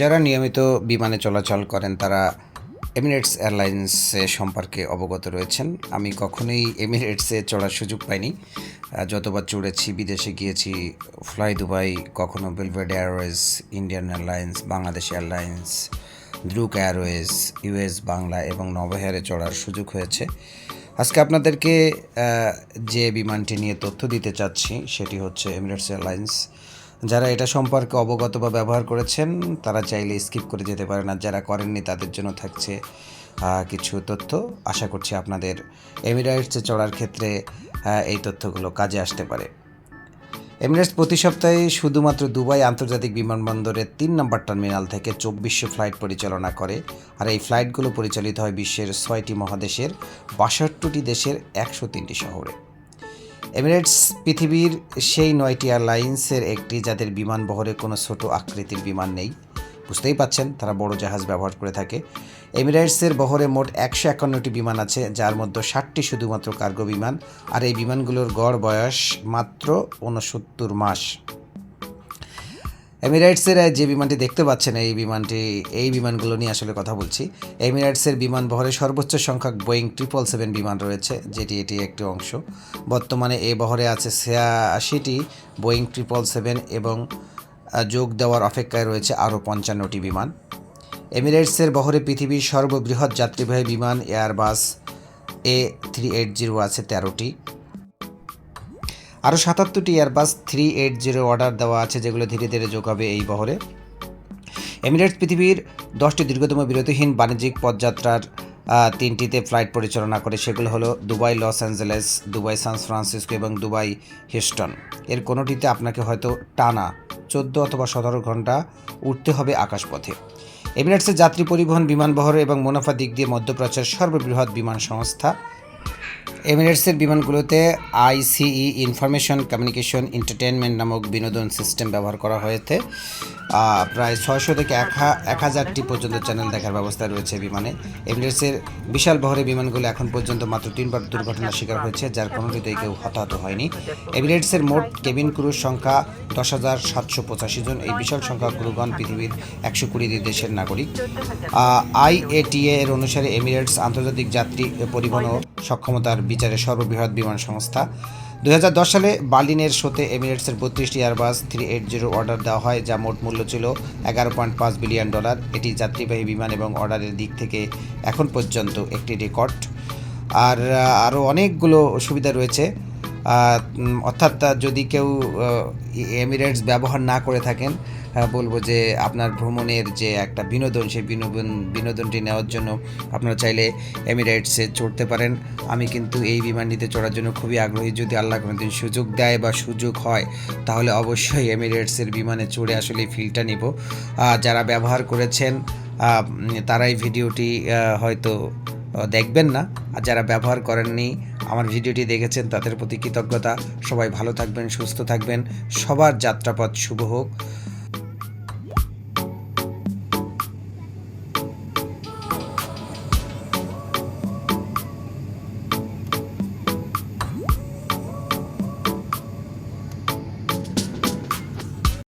যারা নিয়মিত বিমানে চলাচল করেন, তারা এমিরেটস এয়ারলাইন্সে সম্পর্কে অবগত রয়েছেন। আমি কখনোই এমিরেটসে চড়ার সুযোগ পাইনি। যতবার চড়েছি, বিদেশে গিয়েছি ফ্লাই দুবাই কখনো বেলভেড airways Indian airlines Bangladesh airlines Druk airways US Bangla এবং নবহেয়ারে চড়ার সুযোগ হয়েছে। আজকে আপনাদেরকে যে বিমানটি নিয়ে তথ্য দিতে চাচ্ছি, সেটি হচ্ছে এমিরেটস এয়ারলাইন্স যারা এটা সম্পর্কে অবগত বা ব্যবহার করেছেন, তারা চাইলে স্কিপ করে যেতে পারেন। আর যারা করেননি, তাদের জন্য থাকছে কিছু তথ্য। আশা করছি আপনাদের এমিরেটসে চড়ার ক্ষেত্রে এই তথ্যগুলো কাজে আসতে পারে। এমিরেটস প্রতি সপ্তাহে শুধুমাত্র দুবাই আন্তর্জাতিক বিমানবন্দরের তিন নম্বর টার্মিনাল থেকে চব্বিশশো ফ্লাইট পরিচালনা করে। আর এই ফ্লাইটগুলো পরিচালিত হয় বিশ্বের ছয়টি মহাদেশের বাষট্টিটি দেশের একশো তিনটি শহরে। এমিরেটস পৃথিবীর সেই নয়টি এয়ারলাইন্সের একটি যাদের বিমান বহরে কোনো ছোট আকৃতির বিমান নেই। বুঝতেই পাচ্ছেন, তারা বড় জাহাজ ব্যবহার করে থাকে। এমিরেটসের বহরে মোট একশো একান্নটি বিমান আছে, যার মধ্যে ষাটটি শুধুমাত্র কার্গো বিমান, আর এই বিমানগুলোর গড় বয়স মাত্র ঊনসত্তর মাস। এমিরেটসের যে বিমানটি দেখতে পাচ্ছেন, এই বিমানটি, এই বিমানগুলো নিয়ে আসলে কথা বলছি। এমিরেটসের বিমান বহরে সর্বোচ্চ সংখ্যক বোয়িং ট্রিপল সেভেন বিমান রয়েছে, যেটি এটি একটি অংশ। বর্তমানে এ বহরে আছে ছিয়াশিটি বোয়িং ট্রিপল সেভেন এবং যোগ দেওয়ার অপেক্ষায় রয়েছে আরও পঞ্চান্নটি বিমান। এমিরেটসের বহরে পৃথিবীর সর্ববৃহৎ যাত্রীবাহী বিমান, Airbus A three eight zero আছে তেরোটি। আরও সাতাত্তরটি Airbus three eight zero order দেওয়া আছে যেগুলো ধীরে ধীরে যোগ হবে এই বহরে। এমিরেটস পৃথিবীর দশটি দীর্ঘতম বিরতিহীন বাণিজ্যিক পদযাত্রার তিনটিতে ফ্লাইট পরিচালনা করে। সেগুলো হলো Dubai, Los Angeles, Dubai, San Francisco এবং দুবাই হিস্টন এর কোনোটিতে আপনাকে হয়তো টানা চোদ্দ অথবা সতেরো ঘণ্টা উঠতে হবে আকাশপথে। এমিরেটসের যাত্রী পরিবহন বিমান বহর এবং মুনাফা দিক দিয়ে মধ্যপ্রাচ্যের সর্ববৃহৎ বিমান সংস্থা এমিরেটসের বিমানগুলোতে I C E information communication entertainment নামক বিনোদন সিস্টেম ব্যবহার করা হয়েছে। প্রায় ছয়শো থেকে এক এক হাজারটি পর্যন্ত চ্যানেল দেখার ব্যবস্থা রয়েছে বিমানে। এমিরেটসের বিশাল বহরে বিমানগুলো এখন পর্যন্ত মাত্র তিনবার দুর্ঘটনার শিকার হয়েছে, যার কোনোটিতেই কেউ হতাহত হয়নি। এমিরেটসের মোট কেবিন ক্রুর সংখ্যা দশ হাজার সাতশো পঁচাশি জন। এই বিশাল সংখ্যা ক্রুগণ পৃথিবীর একশো কুড়িটি দেশের নাগরিক। আইএটিএ এর অনুসারে এমিরেটস আন্তর্জাতিক যাত্রী পরিবহন সক্ষমতার বিচারে সর্ববৃহৎ বিমান সংস্থা। দুই হাজার দশ সালে বার্লিনের শোতে এমিরেটসের বত্রিশটি Airbus three eight zero order দেওয়া হয়, যা মোট মূল্য ছিল এগারো পয়েন্ট পাঁচ বিলিয়ন ডলার। এটি যাত্রীবাহী বিমান এবং অর্ডারের দিক থেকে এখন পর্যন্ত একটি রেকর্ড। আর আরও অনেকগুলো সুবিধা রয়েছে। অর্থাৎ যদি কেউ এমিরেটস ব্যবহার না করে থাকেন বলব যে আপনার ভ্রমণের যে একটা বিনোদন, সেই বিনোদন, বিনোদনটি নেওয়ার জন্য আপনারা চাইলে এমিরেটসে চড়তে পারেন। আমি কিন্তু এই বিমানটিতে চড়ার জন্য খুবই আগ্রহী। যদি আল্লাহ কোনোদিন সুযোগ দেয় বা সুযোগ হয়, তাহলে অবশ্যই এমিরেটসের বিমানে চড়ে আসলে ফিলটা নিব। যারা ব্যবহার করেছেন তারাই ভিডিওটি হয়তো দেখবেন না। আর যারা ব্যবহার করেননি আমার ভিডিওটি দেখেছেন, তাদের প্রতি কৃতজ্ঞতা। সবাই ভালো থাকবেন, সুস্থ থাকবেন। সবার যাত্রাপথ শুভ হোক।